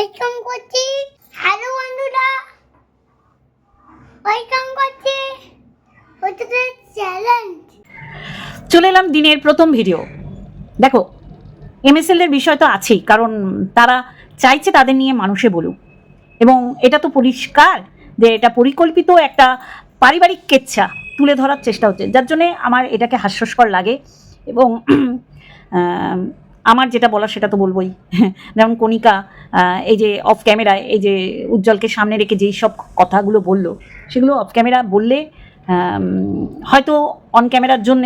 Welcome করছি। Hello বন্ধুরা। Welcome করছি। চ্যালেঞ্জ চলে এলাম দিনের প্রথম ভিডিও দেখো এমএসএল এর বিষয় তো আছেই, কারণ তারা চাইছে তাদের নিয়ে মানুষে বলুক। এবং এটা তো পরিষ্কার যে এটা পরিকল্পিত একটা পারিবারিক কেচ্ছা তুলে ধরার চেষ্টা হচ্ছে, যার জন্যে আমার এটাকে হাস্যস্কর লাগে। এবং আমার যেটা বলার সেটা তো বলবোই। যেমন কণিকা এই যে অফ ক্যামেরায় এই যে উজ্জ্বলকে সামনে রেখে যেই সব কথাগুলো বলল, সেগুলো অফ ক্যামেরা বললে হয়তো অন ক্যামেরার জন্য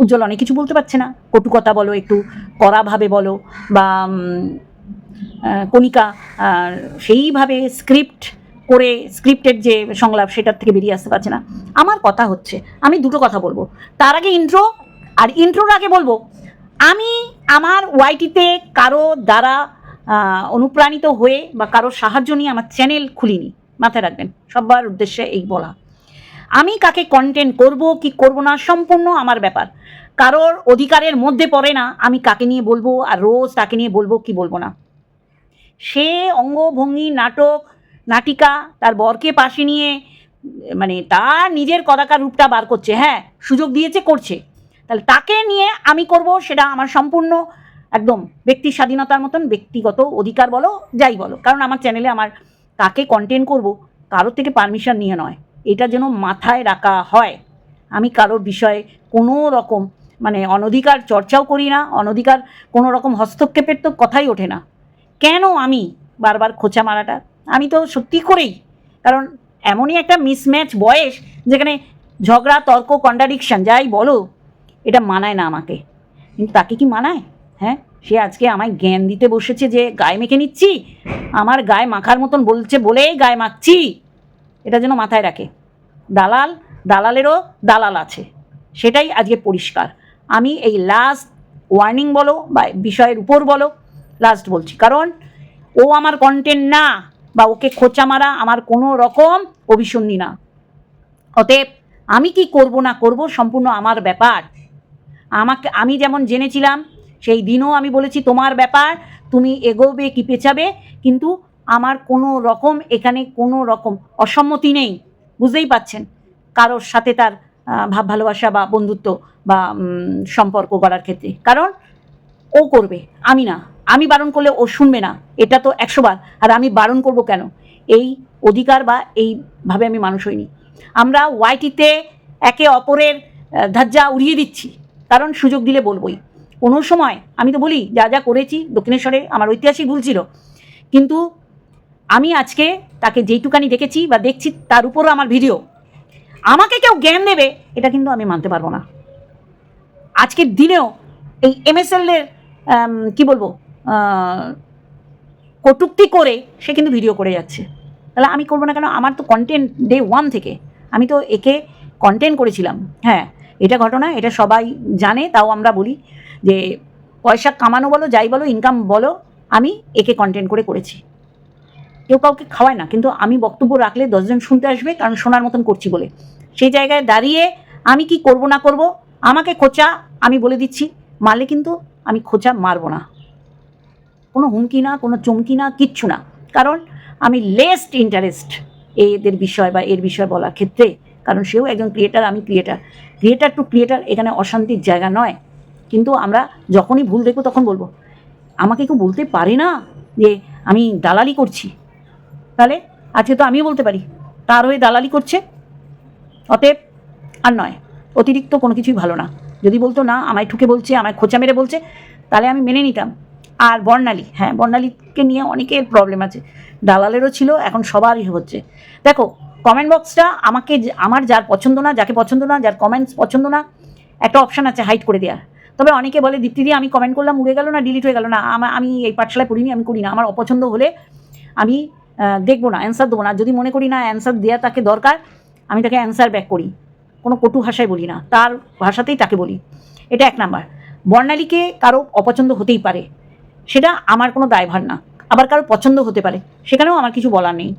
উজ্জ্বল অনেক কিছু বলতে পারছে না। কটু কথা বলো, একটু কড়াভাবে বলো, বা কণিকা সেইভাবে স্ক্রিপ্ট করে স্ক্রিপ্টের যে সংলাপ, সেটার থেকে বেরিয়ে আসতে পারছে না। আমার কথা হচ্ছে, আমি দুটো কথা বলব। তার আগে ইন্ট্রো আর ইন্ট্রোর আগে বলব। আমি আমার ওয়াইটিতে কারও দ্বারা অনুপ্রাণিত হয়ে বা কারও সাহায্য নিয়ে আমার চ্যানেল খুলিনি। মাথায় রাখবেন সবার উদ্দেশ্যে এই বলা। আমি কাকে কন্টেন্ট করব, কি করব না, সম্পূর্ণ আমার ব্যাপার। কারোর অধিকারের মধ্যে পড়ে না, আমি কাকে নিয়ে বলব আর রোজ তাকে নিয়ে বলব, কি বলব না। সে অঙ্গভঙ্গি, নাটক, নাটিকা, তার বরকে পাশে নিয়ে মানে তার নিজের কদাকার রূপটা বার করছে হ্যাঁ সুযোগ দিয়েছে, করছে। তাহলে তাকে নিয়ে আমি করব সেটা আমার সম্পূর্ণ একদম ব্যক্তি স্বাধীনতার মতন ব্যক্তিগত অধিকার বলো, যাই বলো। কারণ আমার চ্যানেলে আমার কাকে কন্টেন্ট করব, কারোর থেকে পারমিশন নিয়ে নয়। এটা যেন মাথায় রাখা হয়। আমি কারোর বিষয়ে কোনো রকম মানে অনধিকার চর্চাও করি না, অনধিকার কোনো রকম হস্তক্ষেপের তো কথাই ওঠে না। কেন আমি বারবার খোঁচা মারাটা? আমি তো সত্যি করেই, কারণ এমনই একটা মিসম্যাচ বয়স যেখানে ঝগড়া, তর্ক কন্ট্রাডিকশন যাই বলো এটা মানায় না আমাকে। কিন্তু তাকে কি মানায়? হ্যাঁ? সে আজকে আমায় জ্ঞান দিতে বসেছে যে গায়ে মেখে নিচ্ছি, আমার গায়ে মাখার মতন বলছে বলেই গায়ে মাখছি। এটা যেন মাথায় রাখে। দালাল, দালালেরও দালাল আছে। সেটাই আজকে পরিষ্কার। আমি এই লাস্ট ওয়ার্নিং বলো বা বিষয়ের উপর বলো লাস্ট বলছি। কারণ ও আমার কন্টেন্ট না বা ওকে খোঁচা মারা আমার কোনো রকম অভিসন্ধি না। অতএব আমি কি করব না করব সম্পূর্ণ আমার ব্যাপার। আমাকে, আমি যেমন জেনেছিলাম, সেই দিনও আমি বলেছি তোমার ব্যাপার, তুমি এগোবে কি পেছাবে, কিন্তু আমার কোনো রকম, এখানে কোনো রকম অসম্মতি নেই, বুঝতেই পাচ্ছেন কারোর সাথে তার ভাব ভালোবাসা বা বন্ধুত্ব বা সম্পর্ক গড়ার ক্ষেত্রে, কারণ ও করবে, আমি না, আমি বারণ করলে ও শুনবে না, এটা তো একশো বার, আর আমি বারণ করব কেন, এই অধিকার বা এইভাবে আমি মানুষ হইনি, আমরা ওয়াইটিতে একে অপরের ধাজ্জা উড়িয়ে দিচ্ছি কারণ সুযোগ দিলে বলবোই। কোনো সময় আমি তো বলি, যা যা করেছি, দক্ষিণেশ্বরে আমার ঐতিহাসিক ভুল ছিল। কিন্তু আমি আজকে তাকে যেইটুকানি দেখেছি বা দেখছি, তার উপরও আমার ভিডিও। আমাকে কেউ জ্ঞান দেবে, এটা কিন্তু আমি মানতে পারব না। আজকের দিনেও এই এমএসএল এর কি বলব কটুক্তি করে সে কিন্তু ভিডিও করে যাচ্ছে। তাহলে আমি করব না কেন? আমার তো কন্টেন্ট ডে ওয়ান থেকে। আমি তো একে কন্টেন্ট করেছিলাম। হ্যাঁ এটা ঘটনা, এটা সবাই জানে, তাও আমরা বলি যে পয়সা কামানো বলো, যাই বলো ইনকাম বলো, আমি একে কন্টেন্ট করে করেছি। কেউ কাউকে খাওয়ায় না, কিন্তু আমি বক্তব্য রাখলে দশজন শুনতে আসবে, কারণ শোনার মতন করছি বলে। সেই জায়গায় দাঁড়িয়ে আমি কি করব না করব, আমাকে খোঁচা আমি বলে দিচ্ছি, মারলে কিন্তু আমি খোঁচা মারবো না। কোনো হুমকি না, কোনো চমকি না, কিচ্ছু না। কারণ আমি লেস্ট ইন্টারেস্ট এদের বিষয় বা এর বিষয় বলার ক্ষেত্রে কারণ সেও একজন ক্রিয়েটার আমি ক্রিয়েটার ক্রিয়েটার টু ক্রিয়েটার এখানে অশান্তির জায়গা নয়। কিন্তু আমরা যখনই ভুল দেখব তখন বলব, আমাকে কেউ বলতে পারে না যে আমি দালালি করছি? তাহলে আজকে তো আমিও বলতে পারি, তার হয়ে দালালি করছে, অতএব আর নয়, অতিরিক্ত কোনো কিছুই ভালো না। যদি বলতো, না, আমায় ঠুকে বলছে, আমায় খোঁচা মেরে বলছে, তাহলে আমি মেনে নিতাম। আর বর্ণালী হ্যাঁ বর্ণালীকে নিয়ে অনেকের প্রবলেম আছে। দালালেরও ছিল, এখন সবারই হচ্ছে। দেখো কমেন্ট বক্সটা আমাকে আমার যার পছন্দ না, যাকে পছন্দ না, যার কমেন্টস পছন্দ না, একটা অপশান আছে হাইড করে দেওয়ার তবে অনেকে বলে, দীপ্তি দিয়ে আমি কমেন্ট করলাম, উড়ে গেল না ডিলিট হয়ে গেল না? আমা- এই পাঠশালায় পড়িনি, আমি করি না আমার অপছন্দ হলে আমি দেখব না অ্যান্সার দেবো না। যদি মনে করি না অ্যান্সার দেওয়া তাকে দরকার, আমি তাকে অ্যান্সার ব্যাক করি। কোনো কটু ভাষায় বলি না, তার ভাষাতেই তাকে বলি। এটা এক নাম্বার। বর্ণালীকে কারও অপছন্দ হতেই পারে, সেটা আমার কোনো দায়ভার না। আবার কারও পছন্দ হতে পারে, সেখানেও আমার কিছু বলার নেই।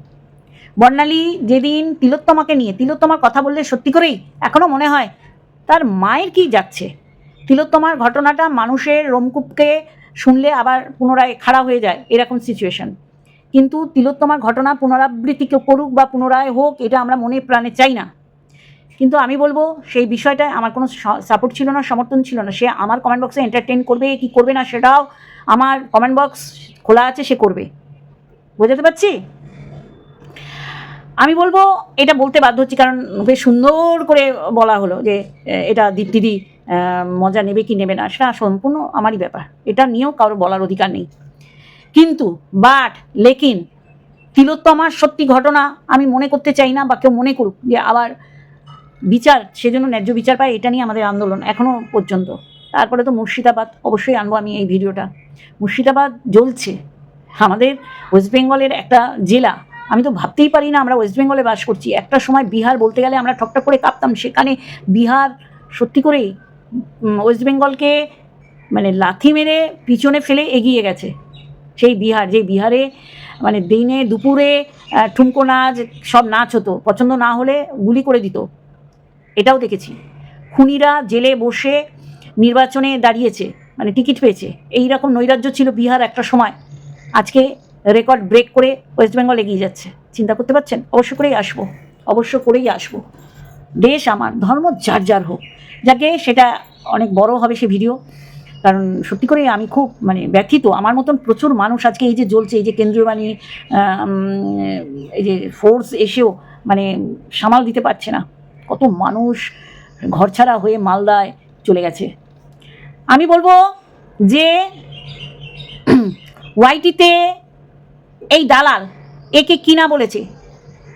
বর্ণালী যেদিন তিলোত্তমাকে নিয়ে, তিলোত্তমার কথা বললে সত্যি করেই এখনও মনে হয় তার মায়ের কি যাচ্ছে? তিলোত্তমার ঘটনাটা মানুষের রোমকূপকে শুনলে আবার পুনরায় খাড়া হয়ে যায় এরকম সিচুয়েশন কিন্তু তিলোত্তমার ঘটনা পুনরাবৃত্তি কেউ করুক বা পুনরায় হোক, এটা আমরা মনে প্রাণে চাই না। কিন্তু আমি বলব, সেই বিষয়টায় আমার কোনো সাপোর্ট ছিল না, সমর্থন ছিল না। সে আমার কমেন্ট বক্সে এন্টারটেন করবে, কি করবে না সেটাও আমার কমেন্ট বক্স খোলা আছে, সে করবে। বোঝাতে পারছি? আমি বলব এটা বলতে বাধ্য হচ্ছি কারণ বেশ সুন্দর করে বলা হলো যে এটা আহ, মজা নেবে কি নেবে না সেটা সম্পূর্ণ আমারই ব্যাপার। এটা নিয়েও কারোর বলার অধিকার নেই। কিন্তু বাট লেকিন তিলোত্তমার সত্যি ঘটনা আমি মনে করতে চাই না বা কেউ মনে করুক যে আবার বিচার সেজন্য ন্যায্য বিচার পায় এটা নিয়ে আমাদের আন্দোলন এখনও পর্যন্ত। তারপরে তো মুর্শিদাবাদ অবশ্যই আনব আমি এই ভিডিওটা। মুর্শিদাবাদ জ্বলছে। আমাদের ওয়েস্ট বেঙ্গলের একটা জেলা আমি তো ভাবতেই পারি না আমরা ওয়েস্ট বেঙ্গলে বাস করছি। একটা সময় বিহার বলতে গেলে আমরা ঠকঠক করে কাঁপতাম। সেখানে বিহার সত্যি করেই ওয়েস্ট বেঙ্গলকে মানে লাথি মেরে পিছনে ফেলে এগিয়ে গেছে। সেই বিহার, যে বিহারে মানে দিনে দুপুরে ঠুমকো নাচ, সব নাচ হতো। পছন্দ না হলে গুলি করে দিত। এটাও দেখেছি। খুনিরা জেলে বসে নির্বাচনে দাঁড়িয়েছে মানে টিকিট পেয়েছে। এই রকম নৈরাজ্য ছিল বিহার একটা সময়। আজকে রেকর্ড ব্রেক করে ওয়েস্ট বেঙ্গল এগিয়ে যাচ্ছে। চিন্তা করতে পারছেন? অবশ্য করেই আসব। অবশ্য করেই আসব। দেশ আমার ধর্ম যার যার হোক। যাকে সেটা অনেক বড় হবে সে ভিডিও কারণ সত্যি করে আমি খুব মানে ব্যথিত। আমার মতন প্রচুর মানুষ আজকে এই যে জ্বলছে এই যে কেন্দ্রীয় আম, এই যে ফোর্স এসেও মানে সামাল দিতে পারছে না। কত মানুষ ঘরছাড়া হয়ে মালদায় চলে গেছে। আমি বলব যে ওয়াইটিতে এই দালাল, একে কিনা বলেছে?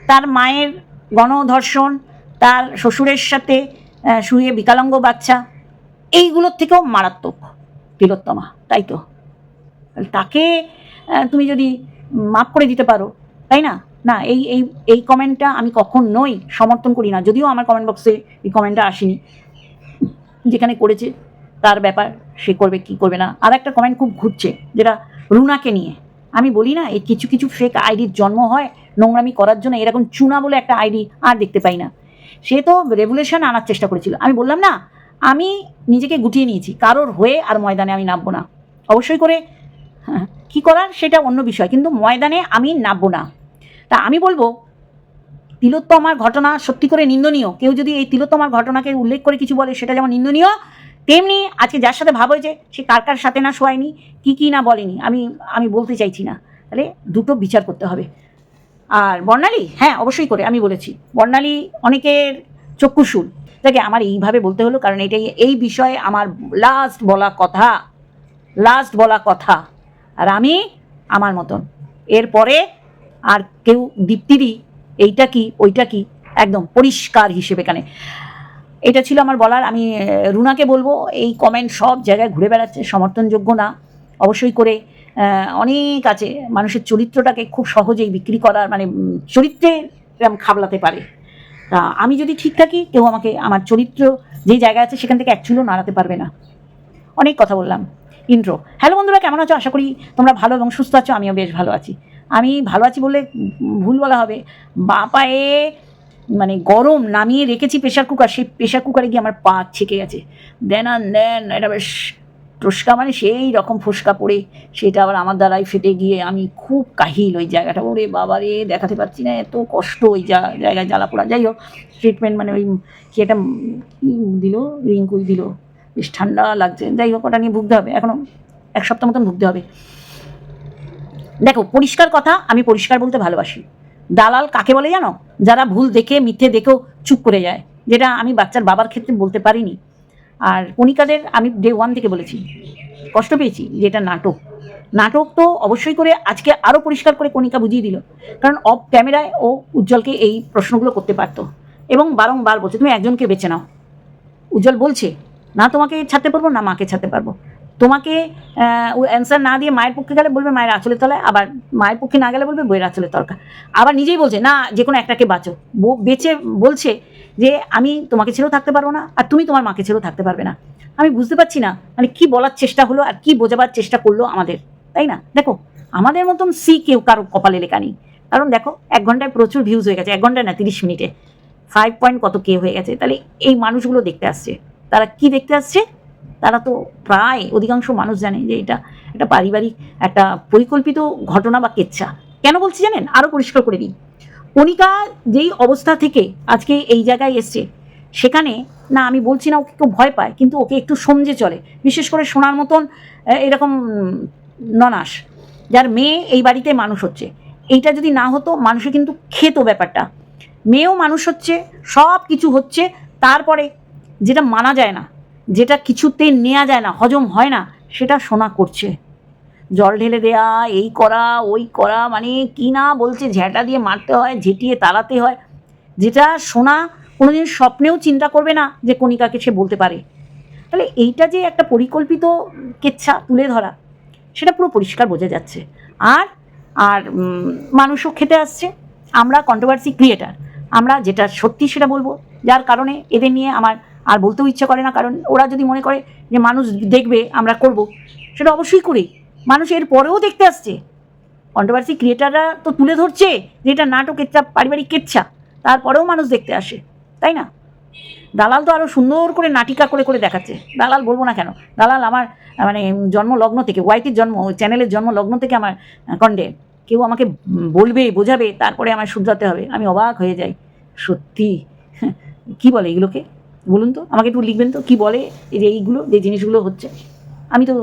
তার মায়ের গণধর্ষণ, তার শ্বশুরের সাথে শুয়ে বিকলাঙ্গ বাচ্চা, এইগুলোর থেকেও মারাত্মক তিলোত্তমা, তাই তো? তাকে তুমি যদি মাফ করে দিতে পারো, তাই না? না, এই এই এই কমেন্টটা আমি কখনোই সমর্থন করি না, যদিও আমার কমেন্ট বক্সে এই কমেন্টটা আসেনি। যেখানে করেছে, তার ব্যাপার, সে করবে কি করবে না। আর একটা কমেন্ট খুব ঘুরছে, যেটা রুনাকে নিয়ে। আমি বলি না এই কিছু কিছু ফেক আইডির জন্ম হয়, নোংরামি করার জন্য এরকম চুনা বলে একটা আইডি আর দেখতে পাই না। সে তো রেভুলেশন আনার চেষ্টা করেছিল। আমি বললাম, না, আমি নিজেকে গুটিয়ে নিয়েছি, কারোর হয়ে আর ময়দানে আমি নামবো না। অবশ্যই করে, কি করার সেটা অন্য বিষয়, কিন্তু ময়দানে আমি নামবো না। তা আমি বলব, তিলোত্তমার ঘটনা সত্যি করে নিন্দনীয়। কেউ যদি এই তিলোত্তমার ঘটনাকে উল্লেখ করে কিছু বলে, সেটা যেমন নিন্দনীয় তেমনি আজকে যার সাথে ভাব হয়েছে, সে কার কার সাথে না শোয়ায়নি, কি কি না বলেনি, আমি আমি বলতে চাইছি না। তাহলে দুটো বিচার করতে হবে। আর বর্ণালী? হ্যাঁ অবশ্যই করে, আমি বলেছি। বর্ণালী অনেকের চক্ষুশুল দেখে আমার এইভাবে বলতে হলো, কারণ এটাই, এই বিষয়ে আমার লাস্ট বলা কথা। লাস্ট বলা কথা। আর আমি, আমার মতন। এরপরে আর কেউ দীপ্তিরই, এইটা কি, ওইটা কি, একদম পরিষ্কার হিসেবে এখানে এটা ছিল আমার বলার। আমি রুনাকে বলব, এই কমেন্ট সব জায়গায় ঘুরে বেড়াচ্ছে, সমর্থনযোগ্য না। অবশ্যই করে অনেক আছে। মানুষের চরিত্রটাকে খুব সহজেই বিক্রি করার মানে চরিত্রে এরকম খাবলাতে পারে। তা আমি যদি ঠিক থাকি, কেউ আমাকে, আমার চরিত্র যেই জায়গা আছে, সেখান থেকে অ্যাকচুয়ালিও নাড়াতে পারবে না। অনেক কথা বললাম। ইন্ট্রো হ্যালো বন্ধুরা, কেমন আছো? আশা করি তোমরা ভালো এবং সুস্থ আছো, আমিও বেশ ভালো আছি। আমি ভালো আছি বলে ভুল বলা হবে। বা পায়ে মানে গরম নামিয়ে রেখেছি প্রেশার কুকার সেই প্রেশার কুকারে গিয়ে আমার পা ছেঁকে গেছে। দেন আর দেন এটা বেশ টুসকা মানে সেই রকম ফুসকা পড়ে সেটা আবার আমার দ্বারাই ফেটে গিয়ে আমি খুব কাহিল ওই জায়গাটা। ওরে বাবা রে, দেখাতে পারছি না, এত কষ্ট ওই জায়গায় জ্বালা পোড়া। যাই হোক ট্রিটমেন্ট মানে ওই কি একটা দিল রিঙ্কুই দিল। বেশ ঠান্ডা লাগছে। যাই হোক, ওটা নিয়ে ভুগতে হবে। এখনও এক সপ্তাহ মতন ভুগতে হবে। দেখো, পরিষ্কার কথা, আমি পরিষ্কার বলতে ভালোবাসি। দালাল কাকে বলে জানো? যারা ভুল দেখে, মিথ্যে দেখেও চুপ করে যায়, যেটা আমি বাচ্চার বাবার ক্ষেত্রে বলতে পারিনি। আর কণিকাদের আমি ডে ওয়ান থেকে বলেছি, কষ্ট পেয়েছি যে এটা নাটক। নাটক তো অবশ্যই করে আজকে আরও পরিষ্কার করে কণিকা বুঝিয়ে দিল, কারণ অফ ক্যামেরায় ও উজ্জ্বলকে এই প্রশ্নগুলো করতে পারতো। এবং বারংবার বলছে, তুমি একজনকে বেছে নাও। উজ্জ্বল বলছে, না তোমাকে ছাড়তে পারব, না মাকে ছাড়তে পারব। তোমাকে অ্যান্সার না দিয়ে মায়ের পক্ষে গেলে বলবে মায়ের আঁচলের তলায়, আবার মায়ের পক্ষে না গেলে বলবে বইয়ের আঁচলের তরকা আবার নিজেই বলছে, না, যে কোনো একটাকে বাঁচো। বেঁচে বলছে যে, আমি তোমাকে ছেড়েও থাকতে পারব না, আর তুমি তোমার মাকে ছেড়েও থাকতে পারবে না। আমি বুঝতে পারছি না মানে কি বলার চেষ্টা হলো আর কি বোঝাবার চেষ্টা করল আমাদের, তাই না? দেখো, আমাদের মতন সি কেউ কারও কপালে লেখা নেই। কারণ দেখো, এক ঘন্টায় প্রচুর ভিউজ হয়ে গেছে, এক ঘন্টায় না, তিরিশ মিনিটে। ফাইভ পয়েন্ট কত কে হয়ে গেছে? তাহলে এই মানুষগুলো দেখতে আসছে। তারা কি দেখতে আসছে? তারা তো প্রায় অধিকাংশ মানুষ জানে যে এটা একটা পারিবারিক একটা পরিকল্পিত ঘটনা বা কেচ্ছা। কেন বলছি জানেন? আরও পরিষ্কার করে দিই। কণিকা যেই অবস্থা থেকে আজকে এই জায়গায় এসছে, সেখানে না আমি বলছি না ওকে কেউ ভয় পায়, কিন্তু ওকে একটু সমঝে চলে। বিশেষ করে সোনার মতন এরকম ননাস, যার মেয়ে এই বাড়িতে মানুষ হচ্ছে। এইটা যদি না হতো, মানুষে কিন্তু খেতো ব্যাপারটা। মেয়েও মানুষ হচ্ছে সব কিছু হচ্ছে, তারপরে যেটা মানা যায় না যেটা কিছুতে নেওয়া যায় না, হজম হয় না, সেটা সোনা করছে। জল ঢেলে দেয়া, এই করা, ওই করা মানে কি না বলছে, ঝ্যাঁটা দিয়ে মারতে হয়, ঝেঁটিয়ে তাড়াতে হয়, যেটা সোনা কোনোদিন স্বপ্নেও চিন্তা করবে না যে কণিকাকে সে বলতে পারে। তাহলে এইটা যে একটা পরিকল্পিত কেচ্ছা তুলে ধরা, সেটা পুরো পরিষ্কার বোঝা যাচ্ছে। আর আর মানুষও খেতে আসছে। আমরা কন্ট্রোভার্সি ক্রিয়েটার আমরা যেটা সত্যি সেটা বলব, যার কারণে এদের নিয়ে আমার আর বলতেও ইচ্ছে করে না, কারণ ওরা যদি মনে করে যে মানুষ দেখবে আমরা করব, সেটা অবশ্যই করি। মানুষ এর পরেও দেখতে আসছে। কন্ট্রোভার্সি ক্রিয়েটাররা তো তুলে ধরছে যে এটা নাটক একটা পারিবারিক কেচ্ছা, তারপরেও মানুষ দেখতে আসে, তাই না? দালাল তো আরও সুন্দর করে নাটিকা করে করে দেখাচ্ছে। দালাল বলব না কেন? দালাল আমার মানে জন্ম লগ্ন থেকে, ওয়াইটির জন্ম চ্যানেলের জন্ম লগ্ন থেকে আমার কন্টেন্ট কেউ আমাকে বলবে, বোঝাবে, তারপরে আমায় শুধরাতে হবে। আমি অবাক হয়ে যাই। সত্যি? কি বলে এগুলোকে? বলুন তো, আমাকে একটু লিখবেন তো, কি বলে যে এইগুলো, যে জিনিসগুলো হচ্ছে। আমি তো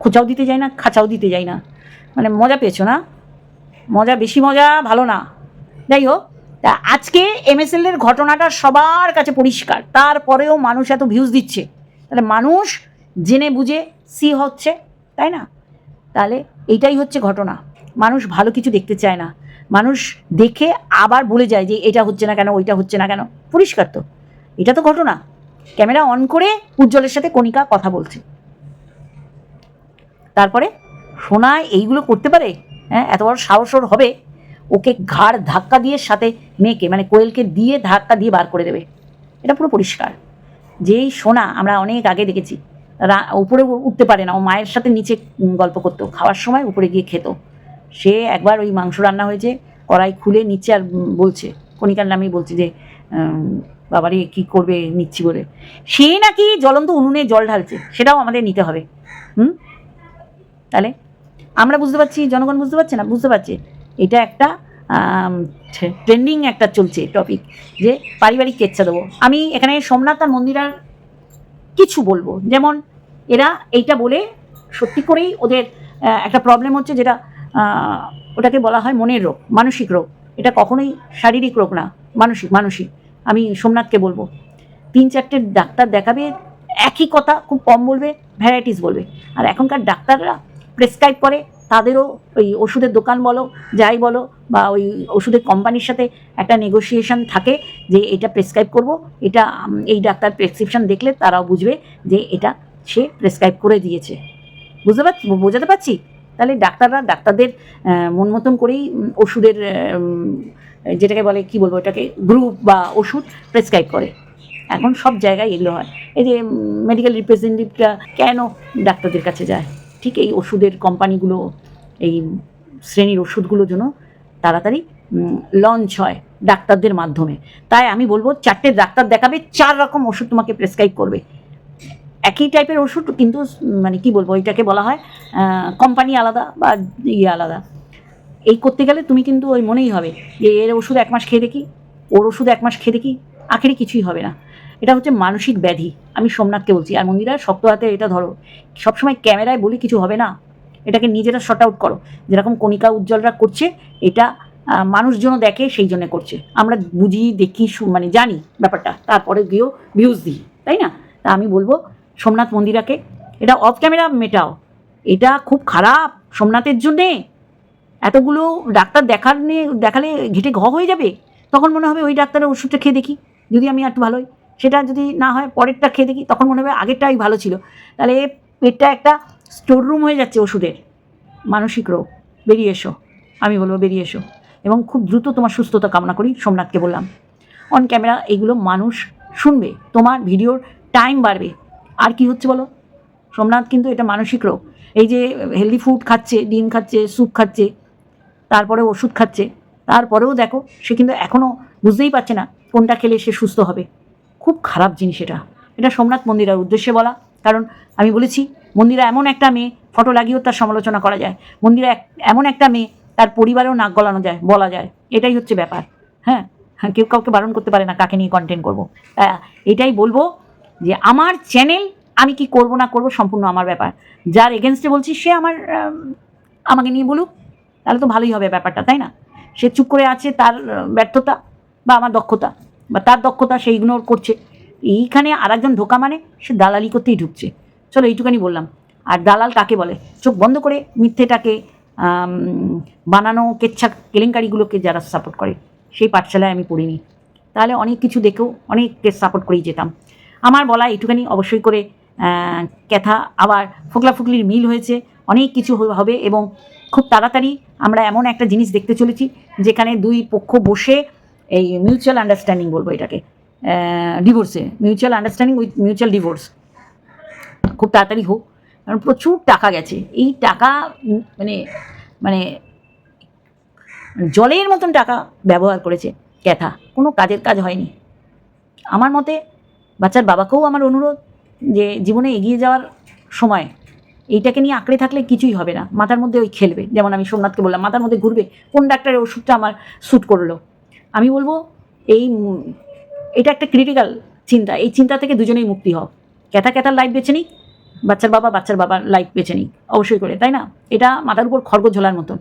খোঁচাও দিতে যাই না, খাঁচাও দিতে যাই না। মানে মজা পেয়েছ না? মজা বেশি মজা ভালো না। যাই হোক, তা আজকে এমএসএল এর ঘটনাটা সবার কাছে পরিষ্কার। তারপরেও মানুষ এত ভিউজ দিচ্ছে। তাহলে মানুষ জেনে বুঝে সি হচ্ছে, তাই না? তাহলে এইটাই হচ্ছে ঘটনা। মানুষ ভালো কিছু দেখতে চায় না। মানুষ দেখে আবার বলে যায় যে এটা হচ্ছে না কেন, ওইটা হচ্ছে না কেন। পরিষ্কার তো। এটা তো ঘটনা। ক্যামেরা অন করে উজ্জ্বলের সাথে কণিকা কথা বলছে। তারপরে সোনা এইগুলো করতে পারে? হ্যাঁ এত বড় সাহস ওর হবে? ওকে ঘাড় ধাক্কা দিয়ে সাথে মেয়েকে মানে কোয়েলকে দিয়ে ধাক্কা দিয়ে বার করে দেবে। এটা পুরো পরিষ্কার। যেই সোনা আমরা অনেক আগে দেখেছি উপরে উঠতে পারে না। ও মায়ের সাথে নিচে গল্প করতো। খাওয়ার সময় উপরে গিয়ে খেত। সে একবার ওই মাংস রান্না হয়েছে, কড়াই খুলে নিচে আর বলছে, কণিকার নামেই বলছে যে বাবারে কি করবে নিচ্ছি বলে। সে নাকি জ্বলন্ত উনুনে জল ঢালছে, সেটাও আমাদের নিতে হবে। হুম? তাহলে আমরা বুঝতে পারছি, জনগণ বুঝতে পারছে না? বুঝতে পারছে। এটা একটা ট্রেন্ডিং একটা চলছে টপিক যে পারিবারিক কেচ্ছা দেবো। আমি এখানে সোমনাথ আর মন্দিরার কিছু বলব। যেমন এরা এইটা বলে সত্যি করেই ওদের একটা প্রবলেম হচ্ছে যেটা ওটাকে বলা হয় মনের রোগ, মানসিক রোগ। এটা কখনোই শারীরিক রোগ না, মানসিক মানসিক। আমি সোমনাথকে বলব। তিন চারটে ডাক্তার দেখাবে, একই কথা খুব কম বলবে ভ্যারাইটিস বলবে। আর এখনকার ডাক্তাররা প্রেসক্রাইব করে, তাদেরও ওই ওষুধের দোকান বলো, যাই বলো, বা ওই ওষুধের কোম্পানির সাথে একটা নেগোসিয়েশন থাকে যে এটা প্রেসক্রাইব করব। এটা এই ডাক্তার প্রেসক্রিপশন দেখলে তারাও বুঝবে যে এটা সে প্রেসক্রাইব করে দিয়েছে। বুঝতে পারছি, বোঝাতে পারছি? তাহলে ডাক্তাররা ডাক্তারদের মন মতন করেই ওষুধের যেটাকে বলে, কি বলব এটাকে গ্রুপ বা ওষুধ প্রেসক্রাইব করে। এখন সব জায়গায় এগুলো হয়। এই যে মেডিকেল রিপ্রেজেন্টেটিভরা কেন ডাক্তারদের কাছে যায়? ঠিক এই ওষুধের কোম্পানিগুলো এই শ্রেণির ওষুধগুলোর জন্য তাড়াতাড়ি লঞ্চ হয় ডাক্তারদের মাধ্যমে। তাই আমি বলব, চারটে ডাক্তার দেখাবে, চার রকম ওষুধ তোমাকে প্রেসক্রাইব করবে। একই টাইপের ওষুধ, কিন্তু মানে কি বলব, এটাকে বলা হয় কোম্পানি আলাদা বা ইয়ে আলাদা। এই করতে গেলে তুমি কিন্তু ওই মনেই হবে যে এর ওষুধ এক মাস খেয়ে দেখি, ওর ওষুধ এক মাস খেয়ে দেখি, আখেরে কিছুই হবে না। এটা হচ্ছে মানসিক ব্যাধি, আমি সোমনাথকে বলছি। আর মন্দিরা, শক্ত হাতে এটা ধরো, সবসময় ক্যামেরায় বলি কিছু হবে না। এটাকে নিজেরা শর্ট আউট করো। যেরকম কণিকা উজ্জ্বলরা করছে, এটা মানুষজন দেখে সেই জন্য করছে। আমরা বুঝি, দেখি মানে জানি ব্যাপারটা। তারপরে গিয়েও ভিউজ দিই, তাই না? তা আমি বলব, সোমনাথ মন্দিরাকে, এটা অফ ক্যামেরা মেটাও। এটা খুব খারাপ সোমনাথের জন্যে। এতগুলো ডাক্তার দেখার নিয়ে, দেখালে ঘেটে ঘ হয়ে যাবে? তখন মনে হবে ওই ডাক্তারের ওষুধটা খেয়ে দেখি, যদি আমি একটু ভালোই। সেটা যদি না হয়, পরেরটা খেয়ে দেখি, তখন মনে হবে আগেরটাই ভালো ছিল। তাহলে পেটটা একটা স্টোর রুম হয়ে যাচ্ছে ওষুধের। মানসিক রোগ। বেরিয়ে এসো। আমি বলব বেরিয়ে এসো। এবং খুব দ্রুত তোমার সুস্থতা কামনা করি, সোমনাথকে বললাম। অন ক্যামেরা এগুলো মানুষ শুনবে, তোমার ভিডিওর টাইম বাড়বে। আর কি হচ্ছে বলো? সোমনাথ কিন্তু এটা মানসিক রোগ। এই যে হেলদি ফুড খাচ্ছে, ডিম খাচ্ছে স্যুপ খাচ্ছে তারপরে ওষুধ খাচ্ছে। তারপরেও দেখো, সে কিন্তু এখনও বুঝতেই পারছে না কোনটা খেলে সে সুস্থ হবে। খুব খারাপ জিনিস এটা। এটা সোমনাথ মন্দিরের উদ্দেশ্যে বলা। কারণ আমি বলেছি, মন্দিরা এমন একটা মেয়ে, ফটো লাগিয়েও তার সমালোচনা করা যায়। মন্দিরা এমন একটা মেয়ে, তার পরিবারেও নাক গলানো যায়, বলা যায়। এটাই হচ্ছে ব্যাপার। হ্যাঁ? হ্যাঁ কেউ কাউকে বারণ করতে পারে না কাকে নিয়ে কন্টেন্ট করব। এটাই বলব যে আমার চ্যানেল আমি কি করব না করব সম্পূর্ণ আমার ব্যাপার। যার এগেনস্টে বলছি, সে আমার আমাকে নিয়ে বলুক। তাহলে তো ভালোই হবে ব্যাপারটা, তাই না? সে চুপ করে আছে তার ব্যর্থতা বা আমার দক্ষতা বা তার দক্ষতা সে ইগনোর করছে। এইখানে আরেকজন ঢোকা মানে সে দালালি করতেই ঢুকছে। চলো এইটুখানি বললাম। আর দালাল কাকে বলে? চোখ বন্ধ করে মিথ্যেটাকে বানানো কেচ্ছা কেলেঙ্কারিগুলোকে যারা সাপোর্ট করে, সেই পাঠশালায় আমি পড়িনি। তাহলে অনেক কিছু দেখেও অনেককে সাপোর্ট করেই যেতাম। আমার বলা এইটুখানি অবশ্যই করে ক্যাথা আবার ফোকলা ফুকলির মিল হয়েছে। অনেক কিছু হবে এবং খুব তাড়াতাড়ি আমরা এমন একটা জিনিস দেখতে চলেছি, যেখানে দুই পক্ষ বসে এই মিউচুয়াল আন্ডারস্ট্যান্ডিং বলব এটাকে ডিভোর্সে mutual understanding with mutual divorce খুব তাড়াতাড়ি হোক, কারণ প্রচুর টাকা গেছে, এই টাকা মানে মানে জলের মতন টাকা ব্যবহার করেছে ক্যাথা, কোনো কাজের কাজ হয়নি। আমার মতে বাচ্চার বাবাকেও আমার অনুরোধ যে জীবনে এগিয়ে যাওয়ার সময় এইটাকে নিয়ে আঁকড়ে থাকলে কিছুই হবে না। মাথার মধ্যে ওই খেলবে। যেমন আমি সোমনাথকে বললাম, মাথার মধ্যে ঘুরবে। কোন ডাক্তারের ওষুধটা আমার শ্যুট করল? আমি বলব, এই এটা একটা ক্রিটিক্যাল চিন্তা। এই চিন্তা থেকে দুজনেই মুক্তি হও। ক্যাথা ক্যাথার লাইফ বেছে নিক, বাচ্চার বাবা বাচ্চার বাবার লাইফ বেছে নিক। অবশ্যই করে, তাই না? এটা মাথার উপর খড়গ ঝোলার মতন।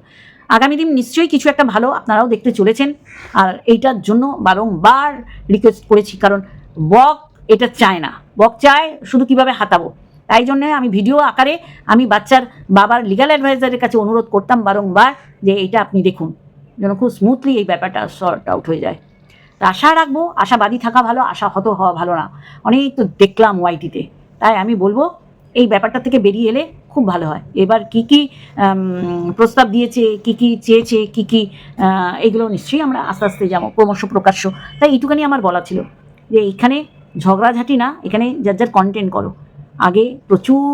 আগামী দিন নিশ্চয়ই কিছু একটা ভালো আপনারাও দেখতে চলেছেন। আর এইটার জন্য বারংবার রিকোয়েস্ট করেছি, কারণ বক এটা চায় না। বক চায় শুধু কীভাবে হাতাবো তাই জন্য আমি ভিডিও আকারে আমি বাচ্চার বাবার লিগাল অ্যাডভাইজারের কাছে অনুরোধ করতাম বারংবার যে এটা আপনি দেখুন। যেন খুব স্মুথলি এই ব্যাপারটা সর্ট আউট হয়ে যায়। তা আশা রাখব, আশাবাদী থাকা ভালো, আশা হত হওয়া ভালো না। অনেক তো দেখলাম ওয়াইটিতে তাই আমি বলব, এই ব্যাপারটা থেকে বেরিয়ে এলে খুব ভালো হয়। এবার কি কি প্রস্তাব দিয়েছে, কি কি চেয়েছে, কি কি এগুলো নিশ্চয়ই আমরা আস্তে আস্তে যাব ক্রমশ প্রকাশ্য। তাই এইটুখানি আমার বলা ছিল। যে এখানে ঝগড়াঝাটি না, এখানে যার যার কন্টেন্ট করো। আগে প্রচুর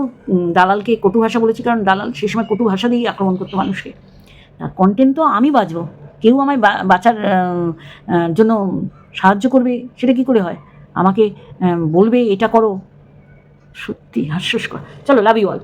দালালকে কটু ভাষা বলেছি, কারণ দালাল সে সময় কটু ভাষা দিয়েই আক্রমণ করতো মানুষকে। কন্টেন্ট তো আমি বাঁচবো। কেউ আমায় বাঁচার জন্য সাহায্য করবে, সেটা কি করে হয়? আমাকে বলবে, এটা করো। সত্যি হাস্যস্কর চলো লাভ ইউ অল